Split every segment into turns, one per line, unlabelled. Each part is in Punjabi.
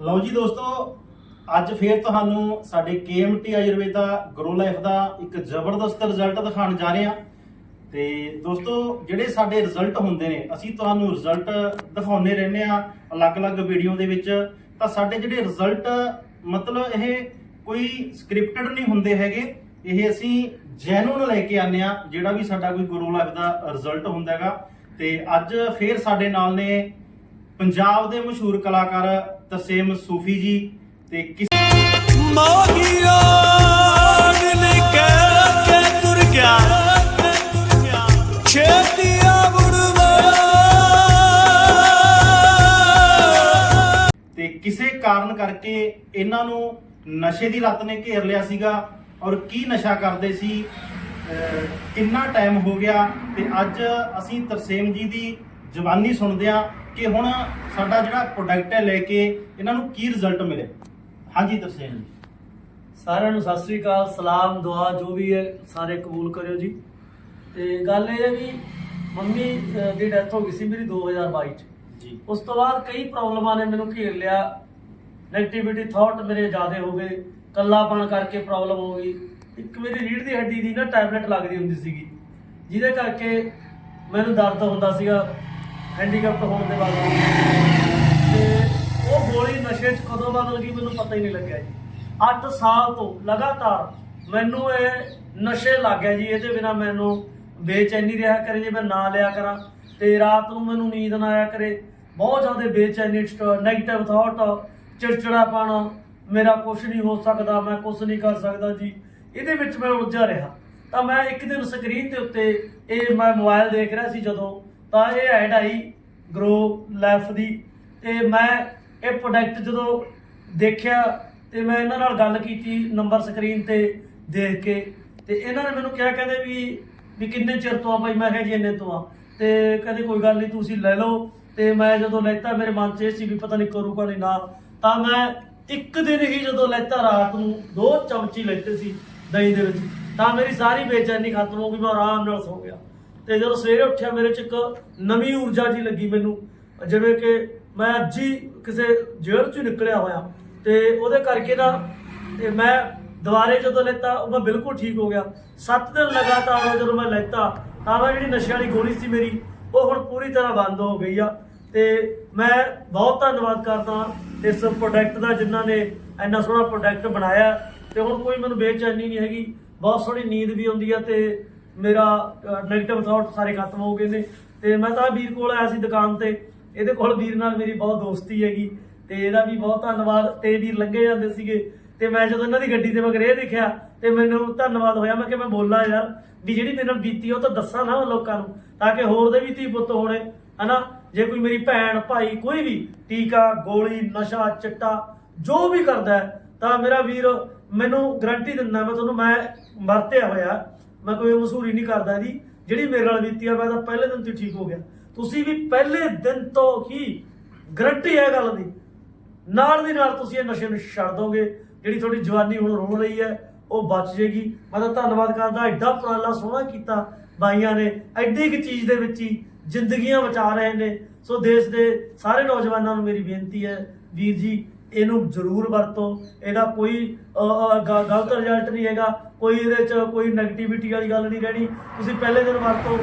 ਲਓ ਜੀ ਦੋਸਤੋ, ਅੱਜ ਫੇਰ ਤੁਹਾਨੂੰ ਸਾਡੇ KMT ਆਯੁਰਵੇਦਾ ਗਰੋ ਲਾਈਫ ਦਾ ਇੱਕ ਜ਼ਬਰਦਸਤ ਰਿਜ਼ਲਟ ਦਿਖਾਉਣ ਜਾ ਰਹੇ ਹਾਂ। ਤੇ ਦੋਸਤੋ, ਜਿਹੜੇ ਸਾਡੇ ਰਿਜ਼ਲਟ ਹੁੰਦੇ ਨੇ, ਅਸੀਂ ਤੁਹਾਨੂੰ ਰਿਜ਼ਲਟ ਦਿਖਾਉਂਦੇ ਰਹਿੰਦੇ ਆ ਅਲੱਗ-ਅਲੱਗ ਵੀਡੀਓ ਦੇ ਵਿੱਚ। ਤਾਂ ਸਾਡੇ ਜਿਹੜੇ ਰਿਜ਼ਲਟ ਮਤਲਬ ਇਹ ਕੋਈ ਸਕ੍ਰਿਪਟਡ ਨਹੀਂ ਹੁੰਦੇ ਹੈਗੇ। ਇਹ ਅਸੀਂ ਜੈਨੂਨ ਲੈ ਕੇ ਆਨੇ ਆ ਜਿਹੜਾ ਵੀ ਸਾਡਾ ਕੋਈ ਗਰੋ ਲਾਈਫ ਦਾ ਰਿਜ਼ਲਟ ਹੁੰਦਾ ਹੈਗਾ। ਤੇ ਅੱਜ ਫੇਰ ਸਾਡੇ ਨਾਲ ਨੇ ਪੰਜਾਬ ਦੇ ਮਸ਼ਹੂਰ ਕਲਾਕਾਰ ਤਸੀਮ ਸੂਫੀ ਜੀ ਤੇ ਕਿਸ
ਮੋਗੀਓ ਨੇ ਕਹਿ ਕੇ ਤੁਰ ਗਿਆ ਛੇਤੀਆਂ ਬੁੜਵਾ।
ਤੇ ਕਿਸੇ ਕਾਰਨ ਕਰਕੇ ਇਹਨਾਂ ਨੂੰ ਨਸ਼ੇ ਦੀ ਲੱਤ ਨੇ ਘੇਰ ਲਿਆ ਸੀਗਾ ਔਰ ਕੀ ਨਸ਼ਾ ਕਰਦੇ ਸੀ? ਕਿੰਨਾ ਟਾਈਮ ਹੋ ਗਿਆ? ਤੇ ਅੱਜ ਅਸੀਂ ਤਰਸੇਮ ਜੀ ਦੀ ਜਵਾਨੀ ਸੁਣਦੇ ਆ ਕਿ ਹੁਣ ਸਾਡਾ ਜਿਹੜਾ ਪ੍ਰੋਡਕਟ ਹੈ ਲੈ ਕੇ ਇਹਨਾਂ ਨੂੰ ਕੀ ਰਿਜ਼ਲਟ ਮਿਲੇ। ਹਾਂਜੀ ਤਰਸੇਮ ਜੀ।
ਸਾਰਿਆਂ ਨੂੰ ਸਤਿ ਸ੍ਰੀ ਅਕਾਲ ਸਲਾਮ ਦੁਆ ਜੋ ਵੀ ਹੈ ਸਾਰੇ ਕਬੂਲ ਕਰਿਓ ਜੀ। ਤੇ ਗੱਲ ਇਹ ਹੈ ਵੀ ਮੰਮੀ ਦੀ ਡੈਥ ਹੋ ਗਈ ਸੀ ਮੇਰੀ 2022 ਚ।
ਜੀ।
ਉਸ ਤੋਂ ਬਾਅਦ ਕਈ ਪ੍ਰੋਬਲਮਾਂ ਨੇ ਮੈਨੂੰ ਘੇਰ ਲਿਆ। ਨੈਗੇਟਿਵਿਟੀ ਥਾਟ ਮੇਰੇ ਜ਼ਿਆਦੇ ਹੋ ਗਏ। ਕੱਲਾਪਣ ਕਰਕੇ ਪ੍ਰੋਬਲਮ ਹੋ ਗਈ। ਇੱਕ ਮੇਰੀ ਰੀੜ ਦੀ ਹੱਡੀ ਦੀ ਨਾ ਟੈਬਲੇਟ ਲੱਗਦੀ ਹੁੰਦੀ ਸੀਗੀ। ਜਿਹਦੇ ਕਰਕੇ ਮੈਨੂੰ ਦਰਦ ਹੁੰਦਾ ਸੀਗਾ। ਹੈਂਡੀਕੈਪਟ ਹੋਣ ਦੇ ਬਾਅਦ। ਤੇ ਉਹ ਗੋਲੀ ਨਸ਼ੇ 'ਚ ਕਦੋਂ ਬਦਲ ਗਈ ਮੈਨੂੰ ਪਤਾ ਹੀ ਨਹੀਂ ਲੱਗਿਆ ਜੀ। 8 ਸਾਲ ਤੋਂ ਲਗਾਤਾਰ ਮੈਨੂੰ ਇਹ ਨਸ਼ੇ ਲੱਗ ਗਿਆ ਜੀ, ਇਹਦੇ ਬਿਨਾ ਮੈਨੂੰ ਬੇਚੈਨੀ ਰਿਹਾ ਕਰੇ, ਜੇ ਮੈਂ ਨਾ ਲਿਆ ਕਰਾਂ ਤੇ ਰਾਤ ਨੂੰ ਮੈਨੂੰ ਨੀਂਦ ਨਾ ਆਇਆ ਕਰੇ। ਬਹੁਤ ਜ਼ਿਆਦਾ ਬੇਚੈਨੀ ਨੈਗੇਟਿਵ ਥਾਟ ਚਿੜਚਿੜਾਪਣ, ਮੇਰਾ ਕੁਝ ਨਹੀਂ ਹੋ ਸਕਦਾ, ਮੈਂ ਕੁਝ ਨਹੀਂ ਕਰ ਸਕਦਾ ਜੀ। ਇਹਦੇ ਵਿੱਚ ਮੈਂ ਉਲਝਿਆ ਰਿਹਾ। ਤਾਂ ਮੈਂ ਇੱਕ ਦਿਨ ਸਕਰੀਨ ਦੇ ਉੱਤੇ ਇਹ ਮੈਂ ਮੋਬਾਈਲ ਦੇਖ ਰਿਹਾ ਸੀ ਜਦੋਂ ਤਾਂ ਇਹ ਐਡ ਆਈ ਗਰੋ ਲਾਈਫ ਦੀ ਤੇ ਮੈਂ ਇਹ ਪ੍ਰੋਡਕਟ ਜਦੋਂ ਦੇਖਿਆ ਤੇ ਮੈਂ ਇਹਨਾਂ ਨਾਲ ਗੱਲ ਕੀਤੀ ਨੰਬਰ ਸਕਰੀਨ ਤੇ ਦੇਖ ਕੇ ਤੇ ਇਹਨਾਂ ਨੇ ਮੈਨੂੰ ਕਿਹਾ ਕਹਿੰਦੇ ਵੀ ਵੀ ਕਿੰਨੇ ਚਿਰ ਤੋਂ ਆ ਭਾਈ? ਮੈਂ ਕਿਹਾ ਜੀ ਇੰਨੇ ਤੋਂ ਆ। ਤੇ ਕਹਿੰਦੇ ਕੋਈ ਗੱਲ ਨਹੀਂ, ਤੁਸੀਂ ਲੈ ਲਓ। ਤੇ ਮੈਂ ਜਦੋਂ ਲੈਤਾ, ਮੇਰੇ ਮਨ 'ਚ ਇਹ ਸੀ ਵੀ ਪਤਾ ਨਹੀਂ ਕਰੂਗਾ ਨਹੀਂ ਨਾ। ਤਾਂ ਮੈਂ ਇੱਕ ਦਿਨ ਹੀ ਜਦੋਂ ਲੈਤਾ ਰਾਤ ਨੂੰ, ਦੋ ਚਮਚੀ ਲੈਤੇ ਸੀ ਦਹੀਂ ਦੇ ਵਿੱਚ। ਤਾਂ ਮੇਰੀ ਸਾਰੀ ਬੇਚੈਨੀ ਖਤਮ ਹੋ ਗਈ, ਮੈਂ ਆਰਾਮ ਨਾਲ ਸੌ ਗਿਆ। ਤੇ ਜਦੋਂ ਸਵੇਰੇ ਉੱਠਿਆ ਮੇਰੇ 'ਚ ਇੱਕ ਨਵੀਂ ਊਰਜਾ ਜੀ ਲੱਗੀ ਮੈਨੂੰ। ਜਿਵੇਂ ਕਿ ਮੈਂ ਅੱਜ ਹੀ ਕਿਸੇ ਜੇਲ੍ਹ 'ਚੋਂ ਨਿਕਲਿਆ ਹੋਇਆ। ਤੇ ਉਹਦੇ ਕਰਕੇ ਨਾ ਤੇ ਮੈਂ ਦੁਬਾਰੇ ਜਦੋਂ ਲੈਤਾ, ਉਹ ਮੈਂ ਬਿਲਕੁਲ ਠੀਕ ਹੋ ਗਿਆ। 7 ਦਿਨ ਲਗਾਤਾਰ ਜਦੋਂ ਮੈਂ ਲੈਤਾ, ਤਾਂ ਮੈਂ ਜਿਹੜੀ ਨਸ਼ੇ ਵਾਲੀ ਗੋਲੀ ਸੀ ਮੇਰੀ, ਉਹ ਹੁਣ ਪੂਰੀ ਤਰ੍ਹਾਂ ਬੰਦ ਹੋ ਗਈ ਆ। ਤੇ ਮੈਂ ਬਹੁਤ ਧੰਨਵਾਦ ਕਰਦਾ ਇਸ ਪ੍ਰੋਡਕਟ ਦਾ ਜਿਨ੍ਹਾਂ ਨੇ ਇੰਨਾ ਸੋਹਣਾ ਪ੍ਰੋਡਕਟ ਬਣਾਇਆ। ਤੇ ਹੁਣ ਕੋਈ ਮੈਨੂੰ ਬੇਚੈਨੀ ਨਹੀਂ ਹੈਗੀ, ਬਹੁਤ ਸੋਹਣੀ ਨੀਂਦ ਵੀ ਆਉਂਦੀ ਆ ਤੇ ਮੇਰਾ ਨੈਗੇਟਿਵ ਥਾਟ ਸਾਰੇ ਖਤਮ ਹੋ ਗਏ ਨੇ। ਤੇ ਮੈਂ ਤਾਂ ਵੀਰ ਕੋਲ ਆਇਆ ਸੀ ਦੁਕਾਨ ਤੇ। ਇਹਦੇ ਕੋਲ ਵੀਰ ਨਾਲ ਮੇਰੀ ਬਹੁਤ ਦੋਸਤੀ ਹੈਗੀ। ਤੇ ਇਹਦਾ ਵੀ ਬਹੁਤ ਧੰਨਵਾਦ। ਤੇ ਵੀਰ ਲੰਘੇ ਜਾਂਦੇ ਸੀਗੇ। ਤੇ ਮੈਂ ਜਦੋਂ ਇਹਨਾਂ ਦੀ ਗੱਡੀ ਤੇ ਮਗਰ ਇਹ ਦੇਖਿਆ, ਤੇ ਮੈਨੂੰ ਧੰਨਵਾਦ ਹੋਇਆ। ਮੈਂ ਕਿ ਮੈਂ ਬੋਲਾਂ ਯਾਰ, ਵੀ ਜਿਹੜੀ ਮੇਰੇ ਨਾਲ ਬੀਤੀ ਉਹ ਤਾਂ ਦੱਸਾਂ ਨਾ ਲੋਕਾਂ ਨੂੰ, ਤਾਂ ਕਿ ਹੋਰ ਦੇ ਵੀ ਧੀ ਪੁੱਤ ਹੋਣੇ, ਹਨਾ? ਜੇ ਕੋਈ ਮੇਰੀ ਭੈਣ, ਭਾਈ, ਕੋਈ ਵੀ ਟੀਕਾ, ਗੋਲੀ, ਨਸ਼ਾ, ਚਿੱਟਾ, ਜੋ ਵੀ ਕਰਦਾ ਤਾਂ ਮੇਰਾ ਵੀਰ ਮੈਨੂੰ ਗਰੰਟੀ ਦਿੰਦਾ ਮੈਂ ਤੁਹਾਨੂੰ, ਮੈਂ ਵਰਤਿਆ ਹੋਇਆ। ਮੈਂ ਕੋਈ ਮਸੂਰੀ ਨਹੀਂ ਕਰਦਾ ਇਹਦੀ ਜਿਹੜੀ ਮੇਰੇ ਨਾਲ ਬੀਤੀ ਆ, ਮੈਂ ਤਾਂ ਪਹਿਲੇ ਦਿਨ ਤੋਂ ਹੀ ਠੀਕ ਹੋ ਗਿਆ। ਤੁਸੀਂ ਵੀ ਪਹਿਲੇ ਦਿਨ ਤੋਂ ਹੀ ਗਰੰਟੀ ਹੈ ਗੱਲ ਦੀ। ਨਾਲ ਦੀ ਨਾਲ ਤੁਸੀਂ ਇਹ ਨਸ਼ੇ ਨੂੰ ਛੱਡ ਦੋਗੇ। ਜਿਹੜੀ ਤੁਹਾਡੀ ਜਵਾਨੀ ਹੁਣ ਰੋਣ ਰਹੀ ਹੈ, ਉਹ ਬਚ ਜੇਗੀ ਮੈਂ ਤਾਂ ਧੰਨਵਾਦ ਕਰਦਾ, ਐਡਾ ਉਪਰਾਲਾ ਸੋਹਣਾ ਕੀਤਾ ਬਾਈਆਂ ਨੇ। ਐਡੀ ਕਿ ਚੀਜ਼ ਦੇ ਵਿੱਚ ਹੀ ਜ਼ਿੰਦਗੀਆਂ ਬਚਾ ਰਹੇ ਨੇ। ਸੋ ਦੇਸ਼ ਦੇ ਸਾਰੇ ਨੌਜਵਾਨਾਂ ਨੂੰ ਮੇਰੀ ਬੇਨਤੀ ਹੈ, ਵੀਰ ਜੀ, ਇਹਨੂੰ ਜ਼ਰੂਰ ਵਰਤੋ। ਇਹਦਾ ਕੋਈ ਗ- ਗਲਤ ਰਿਜ਼ਲਟ ਨਹੀਂ ਹੈਗਾ। ਕੋਈ ਇਹਦੇ ਚ ਕੋਈ ਨੈਗੇਟਿਵਿਟੀ ਵਾਲੀ ਗੱਲ ਨਹੀਂ ਰਹਿਣੀ। ਤੁਸੀਂ ਪਹਿਲੇ ਦਿਨ ਵਰਤੋ।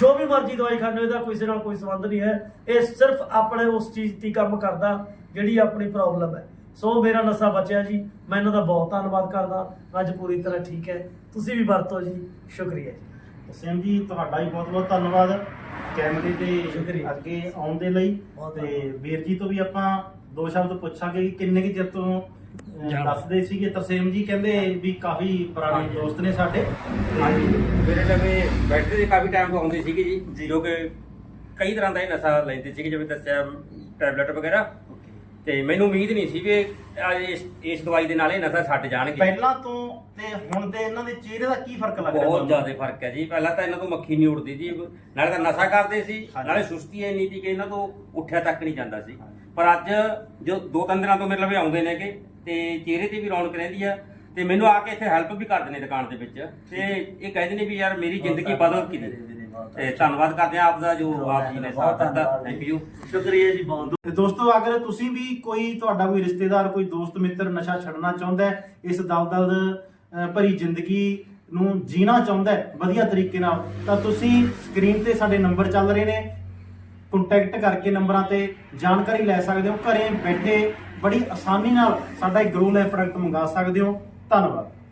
ਜੋ ਵੀ ਮਰਜ਼ੀ ਦਵਾਈ ਖਾਣੇ ਇਹਦਾ ਕਿਸੇ ਨਾਲ ਕੋਈ ਸੰਬੰਧ ਨਹੀਂ ਹੈ। ਇਹ ਸਿਰਫ ਆਪਣੇ ਉਸ ਚੀਜ਼ ਦੀ ਕੰਮ ਕਰਦਾ ਜਿਹੜੀ ਆਪਣੀ ਪ੍ਰੋਬਲਮ ਹੈ। ਸੋ ਮੇਰਾ ਨਸ਼ਾ ਬਚਿਆ ਜੀ। ਮੈਂ ਇਹਨਾਂ ਦਾ ਬਹੁਤ ਧੰਨਵਾਦ ਕਰਦਾ। ਅੱਜ ਪੂਰੀ ਤਰ੍ਹਾਂ ਠੀਕ ਹੈ। ਤੁਸੀਂ ਵੀ ਵਰਤੋ ਜੀ। ਸ਼ੁਕਰੀਆ ਜੀ।
ਤਸੀਮ ਜੀ ਤੁਹਾਡਾ ਵੀ ਬਹੁਤ ਬਹੁਤ ਧੰਨਵਾਦ ਕੈਮਰੇ ਤੇ
ਸ਼ੁਕਰੀਆ।
ਅੱਗੇ ਆਉਣ ਦੇ ਲਈ। ਤੇ ਵੀਰ ਜੀ ਤੋਂ ਵੀ ਆਪਾਂ ਦੋ ਸ਼ਬਦ ਪੁੱਛਾਂਗੇ ਕਿ ਕਿੰਨੇ ਕਿ ਚਿਰ ਤੋਂ
ਜਾਣੋ।
ਦੱਸਦੇ ਸੀਗੇ ਤਰਸੇਮ ਜੀ ਕਹਿੰਦੇ ਵੀ ਕਾਫੀ ਪੁਰਾਣੇ। ਦੋਸਤ ਨੇ ਸਾਡੇ
ਹਾਂਜੀ ਮੇਰੇ ਲਵੇ ਬੈਠਦੇ ਦੇ ਕਾਫੀ ਟਾਈਮ ਤੋਂ ਆਉਂਦੇ ਸੀਗੇ
ਜੀ।
ਜੀ ਜੋ ਕਿ ਕਈ ਤਰ੍ਹਾਂ ਦਾ ਇਹ ਨਸ਼ਾ ਲੈਂਦੇ ਸੀਗੇ ਜਿਵੇਂ ਦੱਸਿਆ ਟੈਬਲੇਟ ਵਗੈਰਾ ਤੇ ਮੈਨੂੰ ਉਮੀਦ ਨਹੀਂ ਸੀ ਵੀ ਇਸ ਇਸ ਦਵਾਈ ਦੇ ਨਾਲ ਇਹ ਨਸ਼ਾ ਛੱਡ ਜਾਣਗੇ
ਪਹਿਲਾਂ ਤੋਂ ਤੇ ਹੁਣ ਦੇ ਇਹਨਾਂ ਦੇ ਚਿਹਰੇ ਦਾ ਕੀ ਫ਼ਰਕ ਲੱਗ ਰਿਹਾ
ਬਹੁਤ
ਤੁਹਾਨੂੰ?
ਜ਼ਿਆਦਾ ਫ਼ਰਕ ਹੈ ਜੀ ਪਹਿਲਾਂ ਤਾਂ ਇਹਨਾਂ ਤੋਂ ਮੱਖੀ ਨਹੀਂ ਉੜਦੀ ਸੀ ਨਾਲੇ ਤਾਂ ਨਸ਼ਾ ਕਰਦੇ ਸੀ
ਹਾਂਜੀ।
ਨਾਲੇ ਸੁਸਤੀ ਇੰਨੀ ਸੀ ਕਿ ਇਹਨਾਂ ਤੋਂ ਉੱਠਿਆ ਤੱਕ ਨਹੀਂ ਜਾਂਦਾ ਸੀ ਪਰ ਅੱਜ ਜੋ ਦੋ ਤਿੰਨ ਦਿਨਾਂ ਤੋਂ ਮੇਰੇ ਲਵੇ ਆਉਂਦੇ ਨੇਗੇ ਤੇ ਚਿਹਰੇ ਤੇ ਵੀ ਰੌਣਕ ਰਹਿੰਦੀ ਆ ਤੇ ਮੈਨੂੰ ਆ ਕੇ ਇੱਥੇ ਹੈਲਪ ਵੀ ਕਰਦੇ ਨੇ ਦੁਕਾਨ ਦੇ ਵਿੱਚ। ਤੇ ਇਹ ਕਹਿੰਦੇ ਨੇ ਵੀ ਯਾਰ ਮੇਰੀ ਜ਼ਿੰਦਗੀ ਬਦਲ ਕੇ ਦੇ ਤੇ ਧੰਨਵਾਦ। ਕਰਦੇ ਆ ਆਪ ਦਾ ਜੋ ਆਪ ਜੀ ਨੇ ਸਾਥ ਦਿੱਤਾ। ਥੈਂਕ ਯੂ
ਸ਼ੁਕਰੀਆ ਜੀ ਬਹੁਤ
ਤੇ ਦੋਸਤੋ ਅਗਰ ਤੁਸੀਂ ਵੀ ਕੋਈ ਤੁਹਾਡਾ ਕੋਈ ਰਿਸ਼ਤੇਦਾਰ ਕੋਈ ਦੋਸਤ ਮਿੱਤਰ ਨਸ਼ਾ ਛੱਡਣਾ ਚਾਹੁੰਦਾ ਹੈ ਇਸ ਦਲਦਲ ਭਰੀ ਜ਼ਿੰਦਗੀ ਨੂੰ ਜੀਣਾ ਚਾਹੁੰਦਾ ਹੈ ਵਧੀਆ ਤਰੀਕੇ ਨਾਲ ਤਾਂ ਤੁਸੀਂ ਸਕਰੀਨ ਤੇ ਸਾਡੇ ਨੰਬਰ ਚੱਲ ਰਹੇ ਨੇ। ਕੰਟੈਕਟ ਕਰਕੇ ਨੰਬਰਾਂ ਤੇ ਜਾਣਕਾਰੀ ਲੈ ਸਕਦੇ ਹੋ। ਘਰੇ ਬੈਠੇ ਬੜੀ ਆਸਾਨੀ ਨਾਲ ਸਾਡਾ ਇਹ ਗਰੋ ਲਾਈਫ ਪ੍ਰੋਡਕਟ ਮੰਗਾ ਸਕਦੇ ਹੋ। ਧੰਨਵਾਦ।